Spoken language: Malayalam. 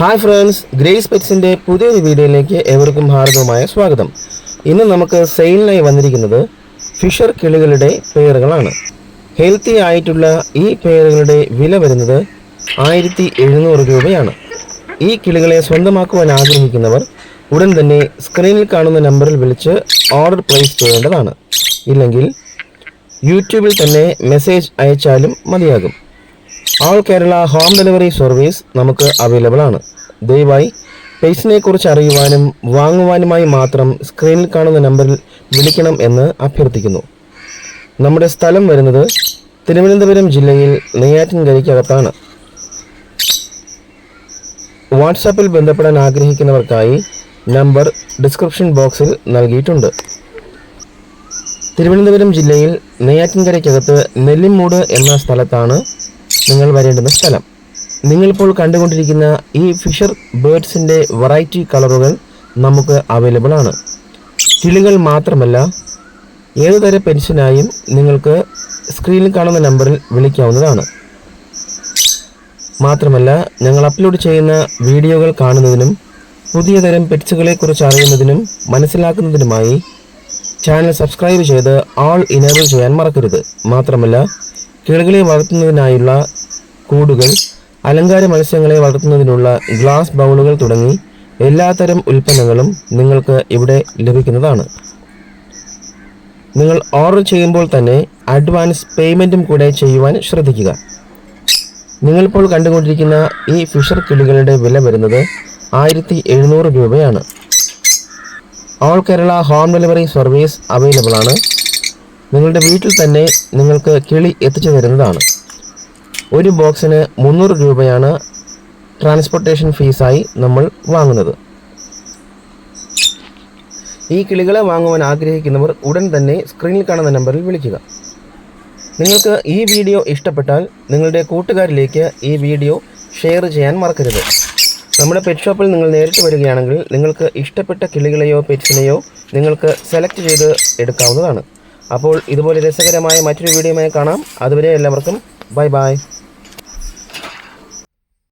ഹായ് ഫ്രണ്ട്സ് ഗ്രേസ് പെറ്റ്സിന്റെ പുതിയൊരു വീഡിയോയിലേക്ക് ഏവർക്കും ഹാർദവമായ സ്വാഗതം. ഇന്ന് നമുക്ക് സെയിലിനായി വന്നിരിക്കുന്നത് ഫിഷർ കിളികളുടെ പേറുകളാണ് ഹെൽത്തി ആയിട്ടുള്ള ഈ പേറുകളുടെ വില വരുന്നത് ആയിരത്തി എഴുന്നൂറ് രൂപയാണ്. ഈ കിളികളെ സ്വന്തമാക്കുവാൻ ആഗ്രഹിക്കുന്നവർ ഉടൻ തന്നെ സ്ക്രീനിൽ കാണുന്ന നമ്പറിൽ വിളിച്ച് ഓർഡർ പ്ലേസ് ചെയ്യേണ്ടതാണ്. ഇല്ലെങ്കിൽ യൂട്യൂബിൽ തന്നെ മെസ്സേജ് അയച്ചാലും മതിയാകും. All Kerala home delivery service നമുക്ക് അവൈലബിൾ ആണ്. ദയവായി പേഴ്സിനെ കുറിച്ച് അറിയുവാനും വാങ്ങുവാനുമായി മാത്രം സ്ക്രീനിൽ കാണുന്ന നമ്പറിൽ വിളിക്കണം എന്ന് അഭ്യർത്ഥിക്കുന്നു. നമ്മുടെ സ്ഥലം വരുന്നത് തിരുവനന്തപുരം ജില്ലയിൽ നെയ്യാറ്റിൻകരയ്ക്കകത്താണ്. വാട്സാപ്പിൽ ബന്ധപ്പെടാൻ ആഗ്രഹിക്കുന്നവർക്കായി നമ്പർ ഡിസ്ക്രിപ്ഷൻ ബോക്സിൽ നൽകിയിട്ടുണ്ട്. തിരുവനന്തപുരം ജില്ലയിൽ നെയ്യാറ്റിൻകരയ്ക്കകത്ത് നെല്ലിമൂട് എന്ന സ്ഥലത്താണ് നിങ്ങൾ വരേണ്ടുന്ന സ്ഥലം. നിങ്ങളിപ്പോൾ കണ്ടുകൊണ്ടിരിക്കുന്ന ഈ ഫിഷർ ബേർഡ്സിന്റെ വെറൈറ്റി കളറുകൾ നമുക്ക് അവൈലബിൾ ആണ്. കിളികൾ മാത്രമല്ല ഏതുതര പെൻഷനായും നിങ്ങൾക്ക് സ്ക്രീനിൽ കാണുന്ന നമ്പറിൽ വിളിക്കാവുന്നതാണ്. മാത്രമല്ല ഞങ്ങൾ അപ്ലോഡ് ചെയ്യുന്ന വീഡിയോകൾ കാണുന്നതിനും പുതിയ തരം പെറ്റ്സുകളെക്കുറിച്ച് അറിയുന്നതിനും മനസ്സിലാക്കുന്നതിനുമായി ചാനൽ സബ്സ്ക്രൈബ് ചെയ്ത് ആൾ ഇനേബിൾ ചെയ്യാൻ മറക്കരുത്. മാത്രമല്ല കിളികളെ വളർത്തുന്നതിനായുള്ള കൂടുകൾ അലങ്കാര മത്സ്യങ്ങളെ വളർത്തുന്നതിനുള്ള ഗ്ലാസ് ബൗളുകൾ തുടങ്ങി എല്ലാത്തരം ഉൽപ്പന്നങ്ങളും നിങ്ങൾക്ക് ഇവിടെ ലഭിക്കുന്നതാണ്. നിങ്ങൾ ഓർഡർ ചെയ്യുമ്പോൾ തന്നെ അഡ്വാൻസ് പേയ്മെന്റും കൂടെ ചെയ്യുവാൻ ശ്രദ്ധിക്കുക. നിങ്ങളിപ്പോൾ കണ്ടുകൊണ്ടിരിക്കുന്ന ഈ ഫിഷർ കിളികളുടെ വില വരുന്നത് ആയിരത്തി എഴുന്നൂറ് രൂപയാണ്. All Kerala home delivery service available ആണ്. നിങ്ങളുടെ വീട്ടിൽ തന്നെ നിങ്ങൾക്ക് കിളി എത്തിച്ചു തരുന്നതാണ്. ഒരു ബോക്സിന് മുന്നൂറ് രൂപയാണ് ട്രാൻസ്പോർട്ടേഷൻ ഫീസായി നമ്മൾ വാങ്ങുന്നത്. ഈ കിളികളെ വാങ്ങുവാൻ ആഗ്രഹിക്കുന്നവർ ഉടൻ തന്നെ സ്ക്രീനിൽ കാണുന്ന നമ്പറിൽ വിളിക്കുക. നിങ്ങൾക്ക് ഈ വീഡിയോ ഇഷ്ടപ്പെട്ടാൽ നിങ്ങളുടെ കൂട്ടുകാരിലേക്ക് ഈ വീഡിയോ ഷെയർ ചെയ്യാൻ മറക്കരുത്. നമ്മുടെ പെറ്റ് ഷോപ്പിൽ നിങ്ങൾ നേരിട്ട് വരികയാണെങ്കിൽ നിങ്ങൾക്ക് ഇഷ്ടപ്പെട്ട കിളികളെയോ പെറ്റ്സിനെയോ നിങ്ങൾക്ക് സെലക്ട് ചെയ്ത് എടുക്കാവുന്നതാണ്. അപ്പോൾ ഇതുപോലെ രസകരമായ മറ്റൊരു വീഡിയോയുമായി കാണാം. അതുവരെ എല്ലാവർക്കും ബൈ ബൈ.